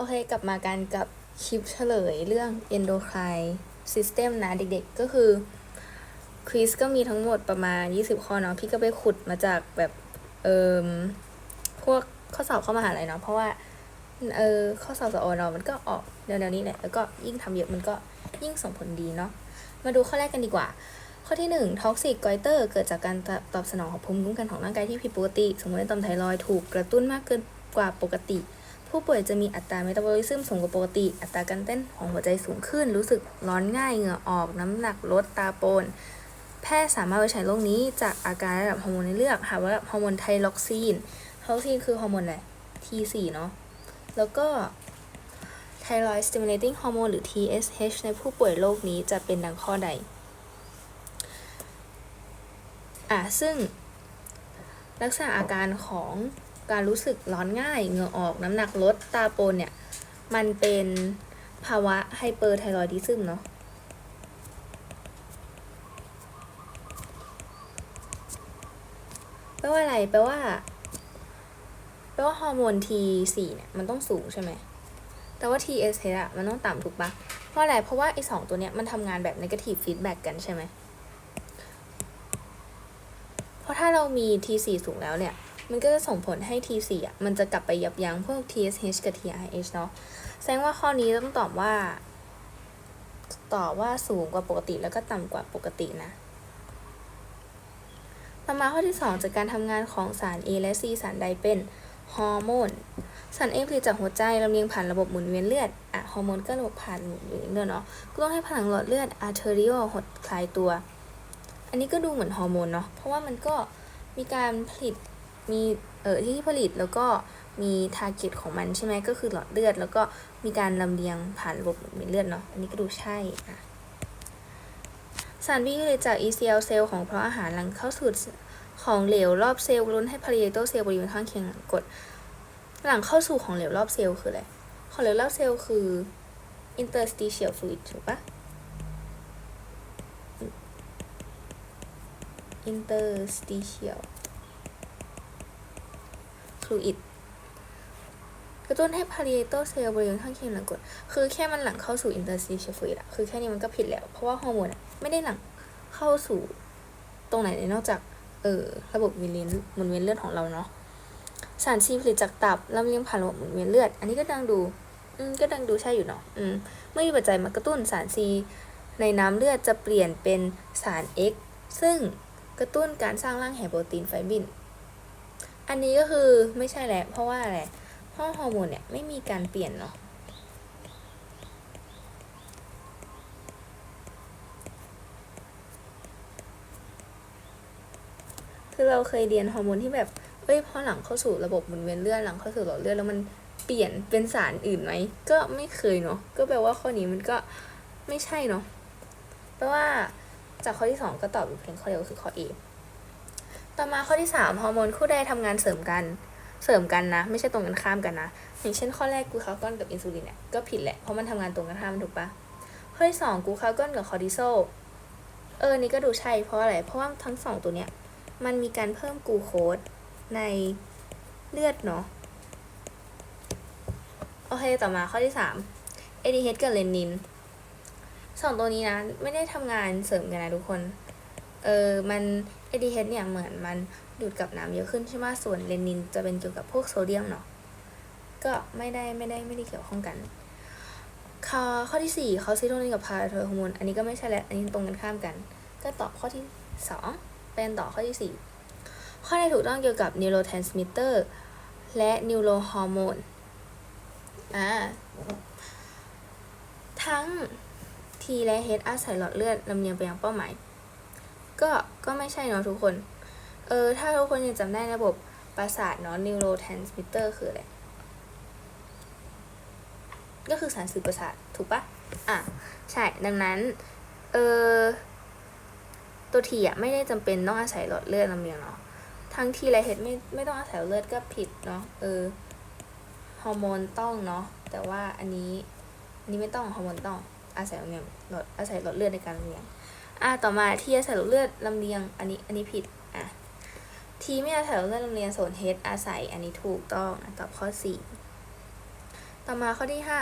โอเคกลับมากันกับคลิปเฉลยเรื่อง endocrine system นะเด็กๆ ก็คือควิสก็มีทั้งหมดประมาณ 20 ข้อเนาะพี่ก็ไปขุดมาจากแบบเอ่มพวกข้อสอบเข้ามหาลัยเนาะเพราะว่าเออข้อสอบสอเนาะมันก็ออกแนวๆนี้แหละแล้วก็ยิ่งทำเยอะมันก็ยิ่งส่งผลดีเนาะมาดูข้อแรกกันดีกว่า ข้อที่1ท็อกซิกไกเตอร์เกิดจากการตอบสนองของภูมิคุ้มกันของร่างกายที่ผิดปกติ สมมติในต่อมไทรอยด์ถูกกระตุ้นมากเกินกว่าปกติ ผู้ป่วยจะมีอัตราเมตาบอลิซึมสูงกว่าปกติ อัตราการเต้นของหัวใจสูงขึ้น รู้สึกร้อนง่าย เหงื่อออก น้ำหนักลด ตาโปน แพทย์สามารถวิจัยโรคนี้จากอาการระดับฮอร์โมนในเลือดหาว่าระดับฮอร์โมนไทรอกซีนไทรอกซีนคือฮอร์โมนอะไร T4 เนาะ แล้วก็ Thyroid Stimulating Hormone หรือ TSH ในผู้ป่วยโรคนี้จะเป็นดังข้อใด อะ ซึ่งลักษณะอาการของ การรู้สึกร้อนง่าย เหงื่อออกน้ำหนักลดตาโปนเนี่ย มันเป็นภาวะไฮเปอร์ไทรอยดิซึมเนาะแปลว่าอะไรแปลว่าแปลว่าฮอร์โมน T4 เนี่ยมันต้องสูงใช่ไหมแต่ว่า TSH อะมันต้องต่ำถูกปะเพราะอะไร เพราะว่าไอ้สองตัวเนี้ยมันทำงานแบบ negative feedback กันใช่ไหม เพราะถ้าเรามี T4 สูงแล้วเนี่ย มันก็จะส่งผลให้ T4 อะมันจะกลับไปยับยั้งพวก TSH กับ TRH เนาะแสดงว่าข้อนี้ต้องตอบว่า ตอบว่าสูงกว่าปกติแล้วก็ต่ำกว่าปกตินะต่อมาข้อที่ 2 จากการทำงานของสาร A และ C สารใดเป็นฮอร์โมนสาร A ผลิตจากหัวใจลำเลียงผ่านระบบหมุนเวียนเลือดอะฮอร์โมนก็ระบบผ่านหมุนเวียนเลือดเนาะก็ต้องให้ผนังหลอดเลือด arterial หดคลายตัว อันนี้ก็ดูเหมือนฮอร์โมนเนาะเพราะว่ามันก็มีการผลิต มีเอ่อที่ผลิตแล้วก็มีทาร์เก็ตของมันใช่ไหมก็คือหลอดเลือด แล้วก็มีการลำเลียงผ่านระบบหมุนเลือดเนาะอันนี้ก็ดูใช่อะสารวิ่งเลยจาก ECL เซลล์ของเพราะอาหารหลังเข้าสู่ของเหลวรอบเซลล์ล้นให้พาริเอโตเซลล์บริเวณข้างเคียงหลังกด หลังเข้าสู่ของเหลวรอบเซลล์คืออะไรของเหลวรอบเซลล์คือ interstitial fluid ถูกปะ interstitial fluid กระตุ้นให้ parietal cell บริเวณข้างเคียงหลังกด คือแค่มันหลังเข้าสู่ interstitial fluid อะคือแค่นี้มันก็ผิดแล้ว เพราะว่าฮอร์โมนอะไม่ได้หลังเข้าสู่ตรงไหนเลยนอกจาก เออระบบหมุนเวียนหมุนเวียนเลือดของเราเนาะ สารซีผลิตจากตับลำเลียงผ่านระบบหมุนเวียนเลือด อันนี้ก็ดังดู อืม ก็ดังดูใช่อยู่เนาะ อืม เมื่อมีปัจจัยมากระตุ้นสารซีในน้ำเลือดจะเปลี่ยนเป็นสาร X ซึ่งกระตุ้นการสร้างร่างแห่โปรตีนไฟบิน อันนี้ก็คือไม่ใช่แหละเพราะว่าอะไรเพราะฮอร์โมนเนี่ยไม่มีการเปลี่ยนเนาะคือเราเคยเรียนฮอร์โมนที่แบบเอ้ยพอหลังเข้าสู่ระบบหมุนเวียนเลือดหลังเข้าสู่หลอดเลือดแล้วมันเปลี่ยนเป็นสารอื่นไหมก็ไม่เคยเนาะก็แปลว่าข้อนี้มันก็ไม่ใช่เนาะแปลว่าจากข้อที่สองก็ตอบอยู่เพียงข้อเดียวคือข้อ A ต่อมาข้อที่สามฮอร์โมนคู่ใดทำงานเสริมกัน เสริมกันนะ ไม่ใช่ตรงกันข้ามกันนะ อย่างเช่นข้อแรกกูคาก้อนกับอินซูลินเนี่ยก็ผิดแหละ เพราะมันทำงานตรงกันข้ามถูกปะข้อที่สองกูคาก้อนกับคอร์ติซอล เออ นี่ก็ดูใช่เพราะอะไร เพราะว่าทั้งสองตัวเนี้ยมันมีการเพิ่มกลูโคสในเลือดเนาะ โอเค ต่อมาข้อที่สาม ADH กับเลนินสองตัวนี้นะ ไม่ได้ทำงานเสริมกันนะทุกคน เออ มัน ADH เนี่ยเหมือนมันดูดกับน้ำเยอะขึ้นใช่ไหมส่วนเลนินจะเป็นเกี่ยวกับพวกโซเดียมเนาะก็ไม่ได้ไม่ได้ไม่ได้เกี่ยวข้องกันข้อข้อที่สี่เขาซิโทนินกับพาราโทฮอร์โมนอันนี้ก็ไม่ใช่แหละอันนี้ตรงกันข้ามกัน ก็ตอบข้อที่สองเป็นต่อข้อที่สี่ข้อใดถูกต้องเกี่ยวกับ neurotransmitter และ neurohormone อ่าทั้ง T และ H อาศัยหลอดเลือดลำเลียงไปยังเป้าหมาย ก็ก็ไม่ใช่เนาะทุกคน เออถ้าทุกคนยังจำได้ระบบประสาทเนาะ neurotransmitter คืออะไร ก็คือสารสื่อประสาทถูกปะอะ ใช่ ดังนั้น เออตัวทีอะไม่ได้จำเป็นต้องอาศัยหลอดเลือดลำเลียงเนาะทั้งทีและเฮดไม่ไม่ต้องอาศัยเลือดก็ผิดเนาะเออฮอร์โมนต้องเนาะแต่ว่าอันนี้อันนี้ไม่ต้องฮอร์โมนต้องอาศัยลำเลียงหลอดอาศัยหลอดเลือดในการลำเลียง อะต่อมาทีอาศัยหลอดเลือดลำเลียง อันนี้อันนี้ผิดอะทีไม่อาศัยหลอดเลือดลำเลียงส่วนเฮดอาศัย อันนี้ถูกต้องตอบข้อสี่ต่อมาข้อที่ห้า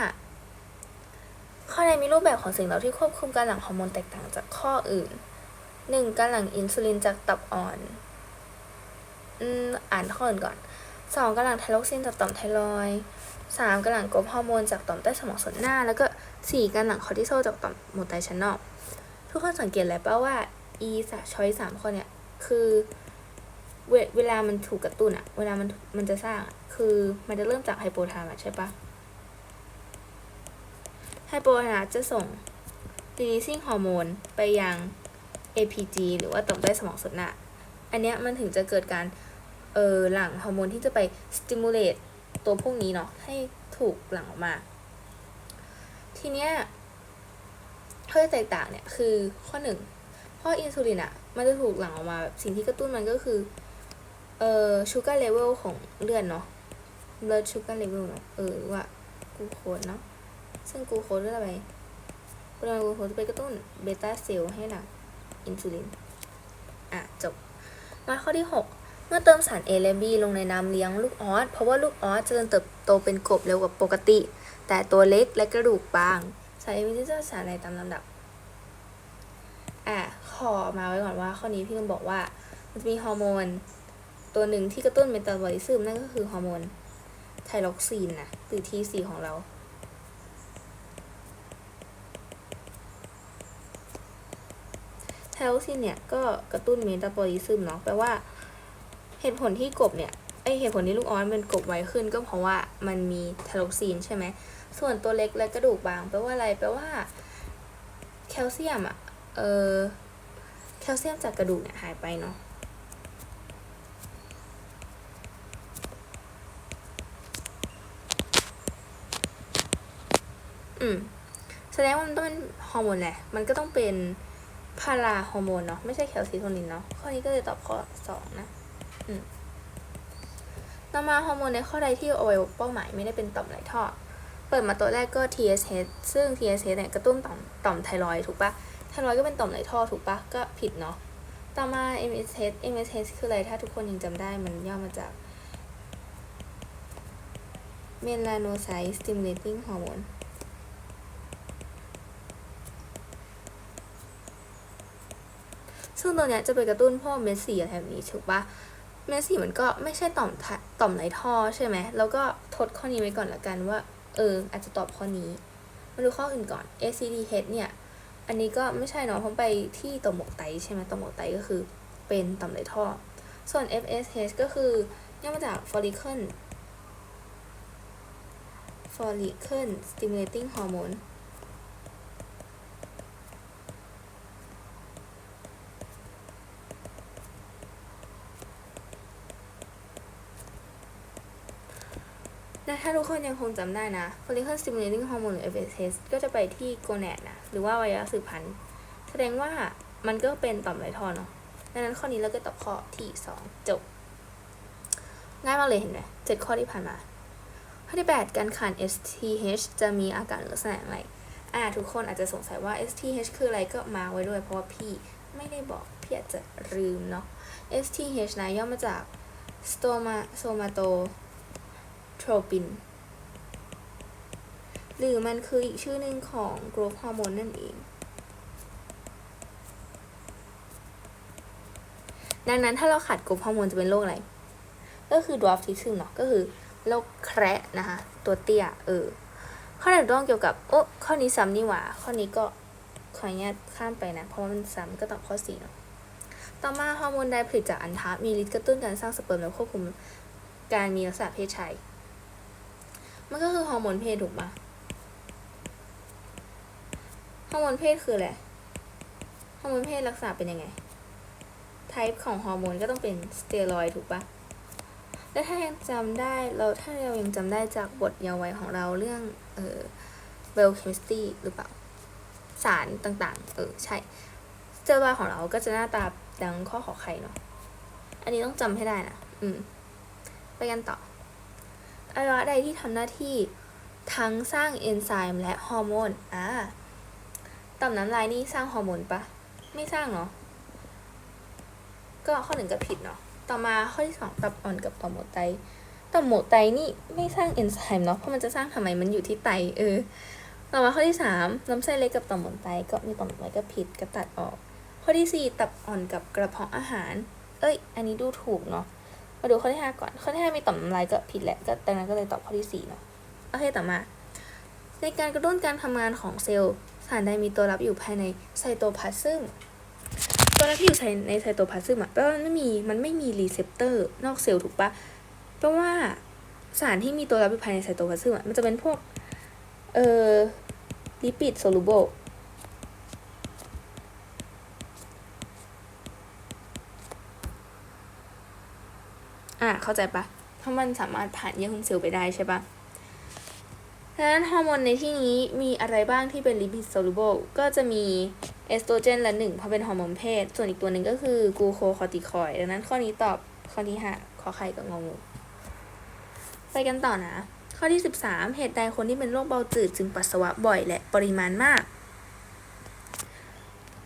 ข้อใดมีรูปแบบของสิ่งเราที่ควบคุมการหลั่งฮอร์โมนแตกต่างจากข้ออื่นหนึ่งการหลั่งอินซูลินจากตับอ่อนอืมอ่านข้ออื่นก่อนสองการหลั่งไทรอกซินจากต่อมไทรอยสามการหลั่งกรดฮอร์โมนจากต่อมใต้สมองส่วนหน้า แล้วก็สี่การหลั่งคอร์ติซอลจากต่อมหมดไตชั้นนอก ทุกคนสังเกตแล้วป่าว่า e สะช้อยสามข้อเนี่ย คือเวเวลามันถูกกระตุ้นอะเวลามันมันจะสร้าง คือมันจะเริ่มจากไฮโปทาลัสใช่ปะไฮโปทาลัสจะส่ง releasing ฮอร์โมนไปยัง APG หรือว่าต่อมใต้สมองส่วนหน้า อันเนี้ยมันถึงจะเกิดการ เออหลั่งฮอร์โมนที่จะไป stimulate ตัวพวกนี้เนาะ ให้ถูกหลั่งออกมา ทีเนี้ย ข้อที่แตกต่างเนี่ยคือข้อหนึ่งเพราะอินซูลินอะมันจะถูกหลั่งออกมาแบบสิ่งที่กระตุ้นมันก็คือเอ่อชูการ์เลเวลของเลือดเนาะ blood sugar level เนาะเออว่ากูโคสเนาะซึ่งกูโคสก็จะไปปริมาณกูโคสจะไปกระตุ้นเบต้าเซลล์ให้หลั่งอินซูลินอะจบมาข้อที่ 6 เมื่อเติมสาร A และ B ลงในน้ำเลี้ยงลูกออสเพราะว่าลูกออสเจริญเติบโตเป็นกบเร็วกว่าปกติ แต่ตัวเล็กและกระดูกบาง สาร A มีจะสารอะไรตามลำดับ อะขอมาไว้ก่อนว่าข้อนี้พี่ต้องบอกว่า มันจะมีฮอร์โมน ตัวหนึ่งที่กระตุ้นเมตาบอลิซึมนั่นก็คือฮอร์โมนไทรอกซีนนะหรือ T4 ของเรา ไทรอกซีนเนี่ย ก็กระตุ้นเมตาบอลิซึมเนาะแปลว่าเหตุผลที่กบเนี่ย เหตุผลที่ลูกออสเป็นกบไวขึ้นก็เพราะว่ามันมีไทรอกซีนใช่ไหม ส่วนตัวเล็กและกระดูกบางแปลว่าอะไรแปลว่าแคลเซียมอะ เออแคลเซียมจากกระดูกเนี่ยหายไปเนาะ อืม แสดงว่ามันต้องเป็นฮอร์โมนแหละ มันก็ต้องเป็นพาราฮอร์โมนเนาะ ไม่ใช่แคลซิโทนินเนาะ ข้อนี้ก็เลยตอบข้อสองนะ อืม ต่อมาฮอร์โมนในข้อใดที่อวัยวะเป้าหมายไม่ได้เป็นต่อมไหลท่อ เปิดมาตัวแรกก็ TSH ซึ่ง TSH เนี่ยกระตุ้นต่อมต่อมไทรอยถูกปะไทรอยก็เป็นต่อมไหลท่อถูกปะก็ผิดเนาะ ต่อมา MSH MSH คืออะไรถ้าทุกคนยังจำได้มันย่อมาจาก Melanocyte Stimulating Hormone ซึ่งตัวเนี้ยจะไปกระตุ้นพวกเม็ดสีอะไรแบบนี้ถูกปะเม็ดสีมันก็ไม่ใช่ต่อมท ต่อมไหลท่อใช่ไหมแล้วก็ทดข้อนี้ไว้ก่อนละกันว่า เออ อาจจะตอบข้อนี้ มาดูข้ออื่นก่อน ACTH เนี่ย อันนี้ก็ไม่ใช่เนาะเพราะไปที่ต่อมหมวกไตใช่ไหมต่อมหมวกไตก็คือเป็นต่อมไหลท่อ ส่วน FSH ก็คือย่อมาจาก follicle follicle stimulating hormone และถ้าทุกคนยังคงจำได้นะ follicle stimulating hormone หรือ FSH ก็จะไปที่ gonad นะ หรือว่าวัยวะสืบพันธุ์ แสดงว่ามันก็เป็นต่อมไหลท่อเนาะดังนั้นข้อนี้เราก็ตอบข้อที่สองจบ ง่ายมากเลยเห็นไหมเจ็ดข้อที่ผ่านมา ข้อที่ 8 การขัน STH จะมีอาการลักษณะอย่างไรอ่าทุกคนอาจจะสงสัยว่า STH คืออะไรก็มาไว้ด้วย เพราะว่าพี่ไม่ได้บอก พี่อาจจะลืมเนาะ STH นะย่อมาจาก stoma somatotropin หรือมันคืออีกชื่อหนึ่งของ growth hormone นั่นเอง ดังนั้นถ้าเราขาดโกรุ๊ปฮอร์โมนจะเป็นโรคอะไร ก็คือ dwarfism เนาะก็คือโรคแคระนะคะตัวเตี้ยเออข้อไหนต้องเกี่ยวกับ โอ้ข้อนี้ซ้ำนี่หว่า ข้อนี้ก็ขออนุญาตข้ามไปนะ เพราะว่ามันซ้ำก็ตอบข้อสี่เนาะต่อมาฮอร์โมนใดผลิตจากอันทะมีฤทธิ์กระตุ้นการสร้างสเปิร์มและควบคุมการมีลักษณะเพศชาย มันก็คือฮอร์โมนเพศถูกปะฮอร์โมนเพศคืออะไร ฮอร์โมนเพศลักษณะเป็นยังไง ไทป์ของฮอร์โมนก็ต้องเป็นสเตียรอยถูกปะและถ้ายังจำได้เราถ้าเรายังจำได้จากบทเยาว์วัยของเราเรื่องเอ่อ biochemistry หรือเปล่า สารต่างๆ เออ ใช่ สเตียรอยของเราก็จะหน้าตาดังข้อขอไข่เนาะ อันนี้ต้องจำให้ได้นะ อืม ไปกันต่อ อวัยวะใดที่ทำหน้าที่ทั้งสร้างเอนไซม์และฮอร์โมน อ่า ต่อมน้ำลายนี่สร้างฮอร์โมนปะ ไม่สร้างเนาะ ก็ข้อหนึ่งก็ผิดเนาะ ต่อมาข้อที่สองตับอ่อนกับต่อมหัวใจต่อมหมวไตนี่ไม่สร้างเอนไซม์เนาะ เพราะมันจะสร้างทำไม มันอยู่ที่ไต เออ ต่อมาข้อที่สามลำไส้เล็กกับต่อมหมวไต ก็มีต่อมหมวไตก็ผิดก็ตัดออก ข้อที่สี่ตับอ่อนกับกระเพาะอาหาร เอ้ย อันนี้ดูถูกเนาะ มาดูข้อที่ห้าก่อน ข้อที่ห้ามีต่อมน้ำลายก็ผิดแหละก็ดังนั้นก็เลยตอบข้อที่สี่เนาะโอเคต่อมา ในการกระตุ้นการทำงานของเซลล์สารใดมีตัวรับอยู่ภายในไซโตพลาซึมตัวรับที่อยู่ในไซโตพลาซึมอะแปลว่ามันไม่มีมันไม่มีรีเซพเตอร์นอกเซลล์ถูกปะแปลว่าสารที่มีตัวรับอยู่ภายในไซโตพลาซึมอะมันจะเป็นพวกเอ่อลิปิดโซลูโบ อะเข้าใจปะเพราะมันสามารถผ่านเยื่อหุ้มเซลล์ไปได้ใช่ปะดังนั้นฮอร์โมนในที่นี้มีอะไรบ้างที่เป็นลิปิดโซลูโบก็จะมีเอสโตรเจนละหนึ่งเพราะเป็นฮอร์โมนเพศ ส่วนอีกตัวหนึ่งก็คือกลูโคคอติคอยดังนั้นข้อนี้ตอบข้อที่ห้าขอไข่กับงงูไปกันต่อนะ ข้อที่ 13 เหตุใดคนที่เป็นโรคเบาจืดจึงปัสสาวะบ่อยและปริมาณมาก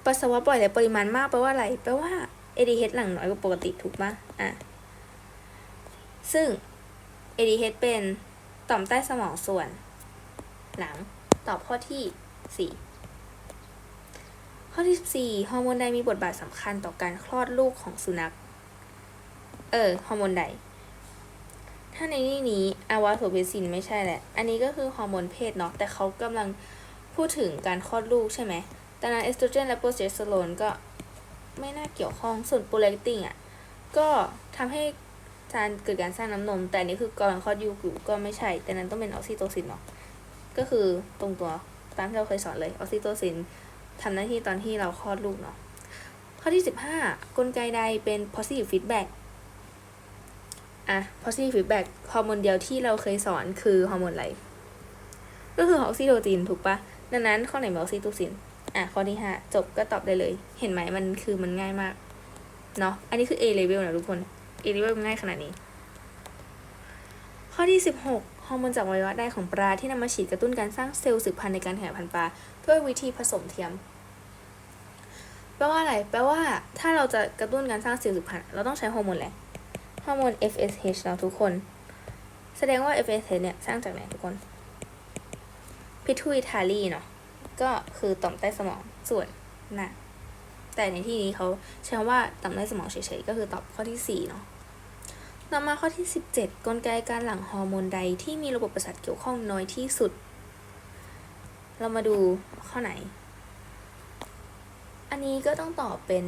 ปัสสาวะบ่อยและปริมาณมากแปลว่าอะไรแปลว่า ADH หลั่งน้อยกว่าปกติถูกปะอะ ซึ่ง ADH เป็นต่อมใต้สมองส่วน หลังตอบข้อที่ 4 ข้อที่ 14 ฮอร์โมนใดมีบทบาทสำคัญต่อการคลอดลูกของสุนัข เออ ฮอร์โมนใด ถ้าในที่นี้อาวาโทเบซินไม่ใช่แหละ อันนี้ก็คือฮอร์โมนเพศเนาะ แต่เขากำลังพูดถึงการคลอดลูกใช่ไหมดังนั้นเอสโตรเจนและโปรเจสเตอโรนก็ไม่น่าเกี่ยวข้อง ส่วนโปรเลกตินอะ ก็ทำให้ การเกิดการสร้างน้ำนม แต่อันนี้คือกำลังคลอดยู่อยู่ก็ไม่ใช่ แต่นั้นต้องเป็นออกซิโตซินเนาะก็คือตรงตัวตามที่เราเคยสอนเลยออกซิโตซินทำหน้าที่ตอนที่เราคลอดลูกเนาะข้อที่ 15 กลไกใดเป็น positive feedback อะ positive feedback ฮอร์โมนเดียวที่เราเคยสอนคือฮอร์โมนอะไร ก็คือออกซิโตซินถูกปะดังนั้นข้อไหนเป็นออกซิโตซินอะข้อที่ห้าจบก็ตอบได้เลย เห็นไหมมันคือมันง่ายมากเนาะอันนี้คือ A level นะทุกคน A level มันง่ายขนาดนี้ ข้อที่ 16 ฮอร์โมนจากวัยวะใดของปลาที่นำมาฉีดกระตุ้นการสร้างเซลล์สืบพันธุ์ในการขยายพันธุ์ปลาด้วยวิธีผสมเทียม แปลว่าอะไร แปลว่าถ้าเราจะกระตุ้นการสร้างเซลล์สืบพันธุ์เราต้องใช้ฮอร์โมนอะไร ฮอร์โมน FSH เนาทุกคน แสดงว่า FSH เนี่ยสร้างจากไหนทุกคน พิทูอิทาลีเนาะ ก็คือต่อมใต้สมองส่วนหน้าแต่ในที่นี้เขาใช้คำว่าต่อมใต้สมองเฉยๆ ก็คือตอบข้อที่ 4 เนาะ ต่อมาข้อที่ 17 กลไกการหลั่งฮอร์โมนใดที่มีระบบประสาทเกี่ยวข้องน้อยที่สุด เรามาดูข้อไหน อันนี้ก็ต้องตอบเป็น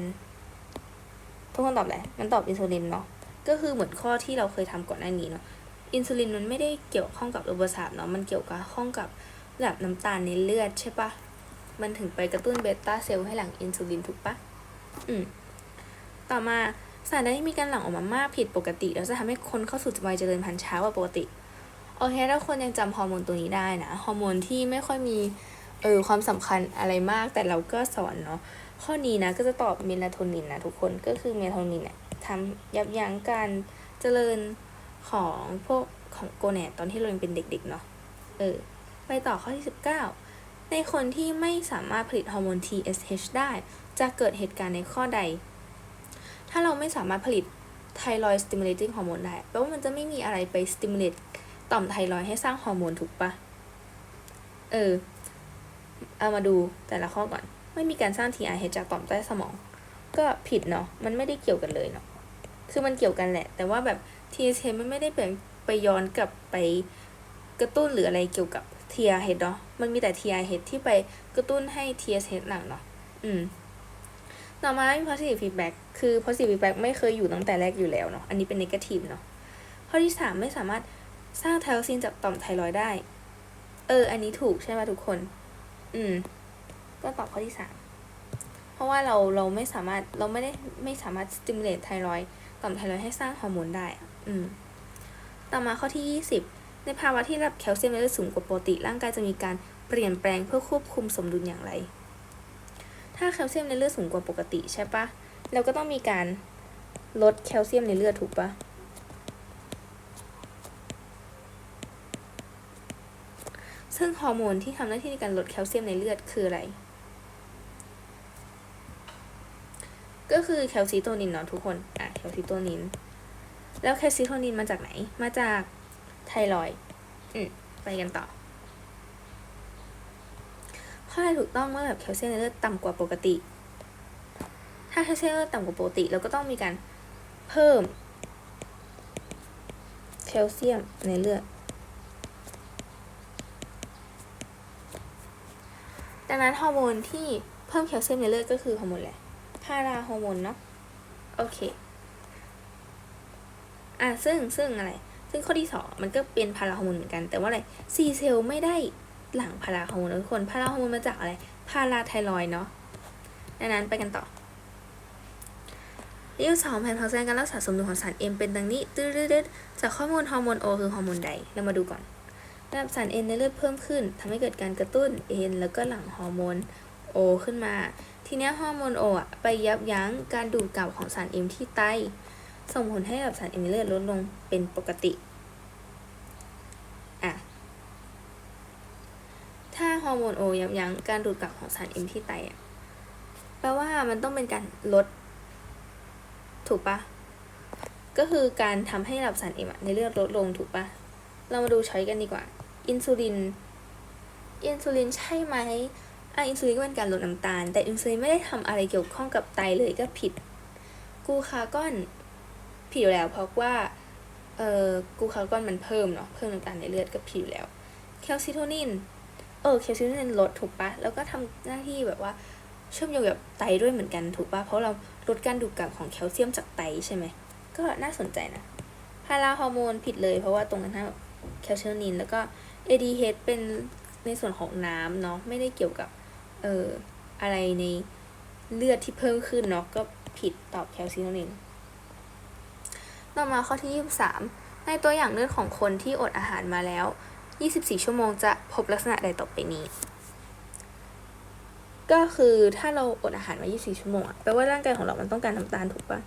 ทุกคนตอบอะไรมันตอบอินซูลินเนาะ ก็คือเหมือนข้อที่เราเคยทำก่อนหน้านี้เนาะ อินซูลินมันไม่ได้เกี่ยวข้องกับระบบประสาทเนาะ มันเกี่ยวกับข้องกับระดับน้ำตาลในเลือดใช่ปะ มันถึงไปกระตุ้นเบต้าเซลล์ให้หลั่งอินซูลินถูกปะ อืม ต่อมา สารใดที่มีการหลั่งออกมามากผิดปกติ แล้วจะทำให้คนเข้าสู่วัยเจริญพันธุ์ช้ากว่าปกติ โอเคถ้าคนยังจำฮอร์โมนตัวนี้ได้นะ ฮอร์โมนที่ไม่ค่อยมีเออความสำคัญอะไรมากแต่เราก็สอนเนาะ ข้อนี้นะก็จะตอบเมลาโทนินนะทุกคน ก็คือเมลาโทนินเนี่ยทำยับยั้งการเจริญของพวกของโกแนตตอนที่เรายังเป็นเด็กๆเนาะ เออ ไปต่อข้อที่ 19 ในคนที่ไม่สามารถผลิตฮอร์โมน TSH ได้ จะเกิดเหตุการณ์ในข้อใด ถ้าเราไม่สามารถผลิตไทรอยสติมูลเลติ้งฮอร์โมนได้แปลว่ามันจะไม่มีอะไรไปสติมูลเลตต่อมไทรอยให้สร้างฮอร์โมนถูกปะเออ เอามาดูแต่ละข้อก่อน ไม่มีการสร้าง TRH จากต่อมใต้สมอง ก็ผิดเนาะ มันไม่ได้เกี่ยวกันเลยเนาะ คือมันเกี่ยวกันแหละ แต่ว่าแบบ TSH มันไม่ได้ไปไปย้อนกลับไปกระตุ้นหรืออะไรเกี่ยวกับ TRH เนาะ มันมีแต่ TRH ที่ไปกระตุ้นให้ TSH หลังเนาะ อืม ต่อมามี positive feedback คือ positive feedback ไม่เคยอยู่ตั้งแต่แรกอยู่แล้วเนาะ อันนี้เป็น negative เนาะ ข้อที่สามไม่สามารถสร้างไทรอซินจากต่อมไทรอยด์ได้ เออ อันนี้ถูกใช่ไหมทุกคน อืม ก็ตอบข้อที่สามเพราะว่าเราเราไม่สามารถเราไม่ได้ไม่สามารถ stimulate ไทรอยต่อมไทรอยให้สร้างฮอร์โมนได้ อืม ต่อมาข้อที่ยี่สิบในภาวะที่ระดับแคลเซียมในเลือดสูงกว่าปกติ ร่างกายจะมีการเปลี่ยนแปลงเพื่อควบคุมสมดุลอย่างไร ถ้าแคลเซียมในเลือดสูงกว่าปกติใช่ปะเราก็ต้องมีการลดแคลเซียมในเลือดถูกปะซึ่งฮอร์โมนที่ทำหน้าที่ในการลดแคลเซียมในเลือดคืออะไร ก็คือแคลซิโตนินเนาะทุกคน อะแคลซิโตนิน แล้วแคลซิโทนินมาจากไหน มาจากไทรอยอืมไปกันต่อ ข้อใดถูกต้องเมื่อแบบแคลเซียมในเลือดต่ำกว่าปกติ ถ้าแคลเซียมในเลือดต่ำกว่าปกติเราก็ต้องมีการเพิ่มแคลเซียมในเลือด ดังนั้นฮอร์โมนที่เพิ่มแคลเซียมในเลือดก็คือฮอร์โมนอะไรพาราฮอร์โมนเนาะ โอเค อะซึ่งซึ่งอะไร ซึ่งข้อที่สองมันก็เป็นพาราฮอร์โมนเหมือนกัน แต่ว่าอะไรซีเซลไม่ได้ หลั่งพาราฮอร์โมนทุกคนพาราฮอร์โมนมาจากอะไรพาราไทรอยเนาะดังนั้นไปกันต่อรียวสองแผนพักแสดงการรักษาสมดุลของสาร M เป็นดังนี้ตืดๆๆจากข้อมูลฮอร์โมน O คือฮอร์โมนใด เรามาดูก่อนระดับสาร N ในเลือดเพิ่มขึ้นทำให้เกิดการกระตุ้น N แล้วก็หลั่งฮอร์โมน O ขึ้นมา ทีนี้ฮอร์โมน O อะไปยับยั้งการดูดกลับของสาร M ที่ไต ส่งผลให้ระดับสาร M ในเลือดลดลงเป็นปกติ อะ ถ้าฮอร์โมน O ยับยั้งการดูดกลับของสาร M ที่ไตอะแปลว่ามันต้องเป็นการลด ถูกปะก็คือการทำให้ระดับสาร M อะในเลือดลดลงถูกปะเรามาดูช้อยกันดีกว่า อินซูลิน อินซูลินใช่ไหมอะอินซูลินก็เป็นการลดน้ำตาล แต่อินซูลินไม่ได้ทำอะไรเกี่ยวข้องกับไตเลยก็ผิด กูคาก้อนผิดอยู่แล้วเพราะว่า เอ่อ กูคาก้อนมันเพิ่มเนาะ เพิ่มน้ำตาลในเลือดก็ผิดอยู่แล้ว แคลซิโทนิน เออแคลซิโทนินลดถูกปะแล้วก็ทำหน้าที่แบบว่าเชื่อมโยงกับไตด้วยเหมือนกันถูกปะเพราะเราลดการดูดกลับของแคลเซียมจากไตใช่ไหม ก็น่าสนใจนะ พาราฮอร์โมนผิดเลยเพราะว่าตรงกันั้นแคลเซียนิน แล้วก็ ADH เป็นในส่วนของน้ำเนาะไม่ได้เกี่ยวกับ เอ่อ อะไรในเลือดที่เพิ่มขึ้นเนาะก็ผิดตอบแคลเซิโทนิน ต่อมาข้อที่ 23 ในตัวอย่างเลือดของคนที่อดอาหารมาแล้ว 24 ชั่วโมงจะพบลักษณะใดต่อไปนี้ ก็คือถ้าเราอดอาหารมา 24 ชั่วโมงอะแปลว่าร่างกายของเรามันต้องการน้ำตาลถูกปะ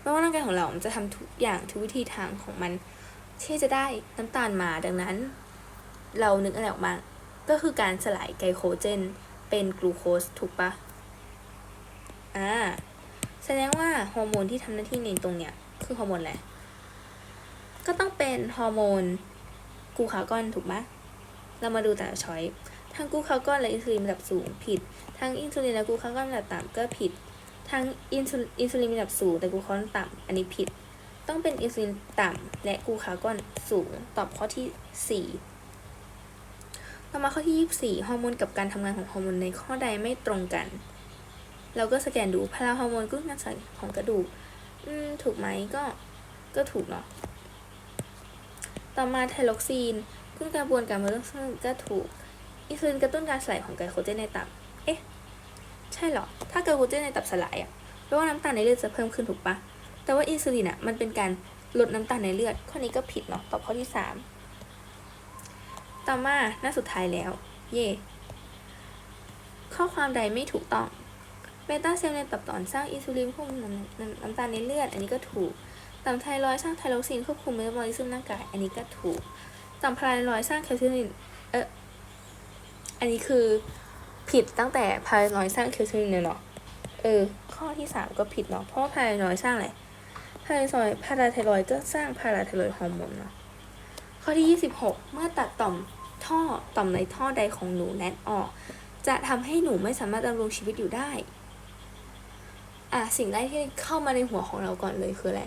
แปลว่าร่างกายของเรา มันจะทำทุกอย่างทุกวิธีทางของมันที่จะได้น้ำตาลมาดังนั้น เรานึกอะไรออกมาก็คือการสลายไกลโคเจน เป็นกลูโคสถูกปะอ่า แสดงว่าฮอร์โมนที่ทำหน้าที่ในตรงเนี้ยคือฮอร์โมนอะไร ก็ต้องเป็นฮอร์โมนกูคากอนถูกไหมเรามาดูแต่ละช้อยทั้งกูคากอนและอินซูลินระดับสูงผิด ทั้งอินซูลินและกูคากอนระดับต่ำก็ผิด ทั้งอินซูอินซูลินระดับสูงแต่กูคากอนต่ำอันนี้ผิด ต้องเป็นอินซูลินต่ำและกูคากอนสูง ตอบข้อที่ 4ต่อมาข้อที่ 24 ฮอร์โมนกับการทำงานของฮอร์โมนในข้อใดไม่ตรงกัน เราก็สแกนดูพาราฮอร์โมนกรุ๊ปการสลายของกระดูกอืมถูกไหมก็ก็ถูกเนาะต่อมาไทรอกซีนกระตุ้นกระบวนการเมตาบอลิซึมก็ถูกอินซูลินกระตุ้นการสลายของไกลโคเจนในตับเอ๊ะใช่เหรอถ้าไกลโคเจนในตับสลายอะแปลว่าน้ำตาลในเลือดจะเพิ่มขึ้นถูกปะแต่ว่าอินซูลินอะมันเป็นการลดน้ำตาลในเลือด ข้อนี้ก็ผิดเนาะตอบข้อที่สามต่อมาหน้าสุดท้ายแล้ว เย่ข้อความใดไม่ถูกต้อง ต้าเซลล์ในตับอ่อนสร้างอินซูลินควบคุมน้ำตาลในเลือด อันนี้ก็ถูก ต่อมไทรอยด์สร้างไทโรซีนควบคุมเมตาบอลิซึมร่างกาย อันนี้ก็ถูก ต่อมพาราไทรอยด์สร้างแคลเซียนินเอออันนี้คือผิดตั้งแต่พาราไทรอยด์สร้างแคลเซียนินเนาะ เออ ข้อที่สามก็ผิดเนาะ เพราะพาราไทรอยด์สร้างอะไรพาราไทรอยด์พาราไทรอยก็สร้างพาราไทรอยด์ฮอร์โมนเนาะ ข้อที่ 26 เมื่อตัดต่อมท่อต่อมในท่อใดของหนูแนทออก จะทำให้หนูไม่สามารถดำรงชีวิตอยู่ได้ อะสิ่งแรกที่เข้ามาในหัวของเราก่อนเลยคืออะไร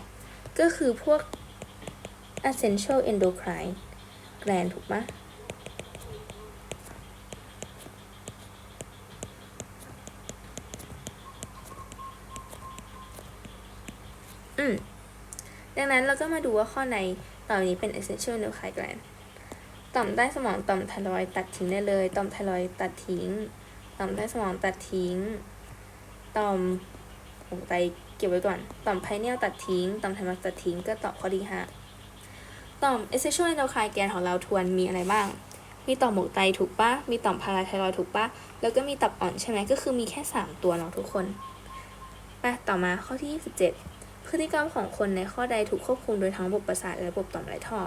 ก็คือพวก essential endocrine gland ถูกปะอืม ดังนั้นเราก็มาดูว่าข้อในต่อนี้เป็น essential endocrine gland ต่อมใต้สมองต่อมไทรอยตัดทิ้งได้เลย ต่อมไทรอยตัดทิ้ง ต่อมใต้สมองตัดทิ้ง ต่อม หัวใจเก็บไว้ก่อน ต่อมไพเนียลตัดทิ้ง ต่อมไทมัสตัดทิ้ง ก็ตอบข้อที่ห้าต่อม essential endocrine gland ของเราทวนมีอะไรบ้าง มีต่อมหมวกไตถูกปะมีต่อมพาราไทรอยถูกปะแล้วก็มีตับอ่อนใช่ไหมก็คือมีแค่ 3 ตัวเนาะทุกคนไปต่อมาข้อที่ 27 พฤติกรรมของคนในข้อใดถูกควบคุมโดยทั้งระบบประสาทและระบบต่อมไหลท่อ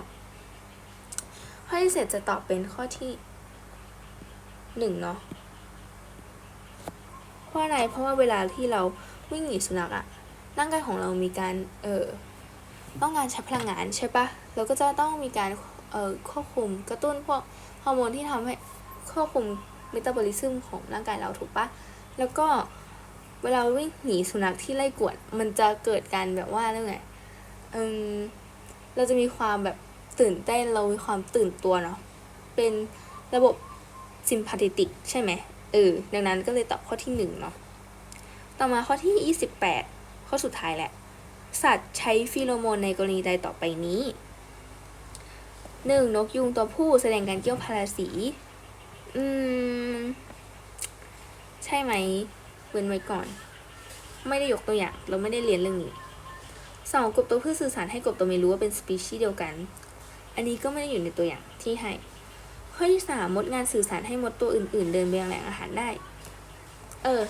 ข้อที่เสร็จจะตอบเป็นข้อที่หนึ่งเนาะเพราะอะไรเพราะว่าเวลาที่เรา วิ่งหนีสุนัขอะร่างกายของเรามีการเออต้องการใช้พลังงานใช่ปะเราก็จะต้องมีการเอ่อควบคุมกระตุ้นพวกฮอร์โมนที่ทำให้ควบคุมเมตาบอลิซึมของร่างกายเราถูกปะแล้วก็เวลาวิ่งหนีสุนัขที่ไล่กวด มันจะเกิดการแบบว่าเรื่องไงเอมเราจะมีความแบบตื่นเต้นเรามีความตื่นตัวเนาะเป็นระบบซิมพาติติกใช่ไหมเออดังนั้นก็เลยตอบข้อที่หนึ่งเนาะ ต่อมาข้อที่ 28 ข้อสุดท้ายแหละ สัตว์ใช้ฟีโรโมนในกรณีใดต่อไปนี้ 1. นกยุงตัวผู้แสดงการเกี่ยวพาราสี อืม ใช่ไหมเว้นไว้ก่อน ไม่ได้ยกตัวอย่าง เราไม่ได้เรียนเรื่องนี้ 2. กบตัวผู้สื่อสารให้กบตัวเมียรู้ว่าเป็นสปีชีส์เดียวกัน อันนี้ก็ไม่ได้อยู่ในตัวอย่างที่ให้ ข้อที่ 3 มดงานสื่อสารให้มดตัวอื่น ๆ เดินไปยังแหล่งอาหารได้ เออ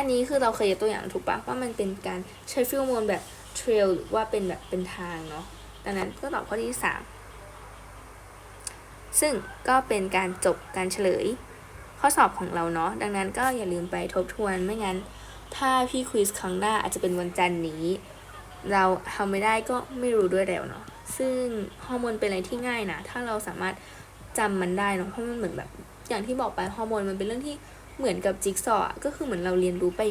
อันนี้คือเราเคยยกตัวอย่างถูกปะว่ามันเป็นการใช้ฟิลโมนแบบเทรลหรือว่าเป็นแบบเป็นทางเนาะดังนั้นก็ตอบข้อที่ 3 ซึ่งก็เป็นการจบการเฉลย ข้อสอบของเราเนาะดังนั้นก็อย่าลืมไปทบทวนไม่งั้น ถ้าพี่ควิสครั้งหน้าอาจจะเป็นวันจันทร์นี้ เราทำไม่ได้ก็ไม่รู้ด้วยแล้วเนาะซึ่งฮอร์โมนเป็นอะไรที่ง่ายนะถ้าเราสามารถจำมันได้เนาะเพราะมันเหมือนแบบอย่างที่บอกไปฮอร์โมนมันเป็นเรื่องที่ เหมือนกับจิ๊กซอว์ก็คือเหมือนเราเรียนรู้ไป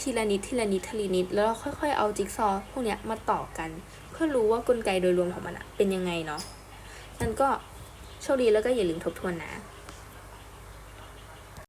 ทีละนิดทีละนิดทีละนิด แล้วเราค่อยๆเอาจิ๊กซอว์พวกเนี้ยมาต่อกัน เพื่อรู้ว่ากลไกโดยรวมของมันเป็นยังไงเนาะนั่นก็โชคดีแล้วก็อย่าลืมทบทวนนะ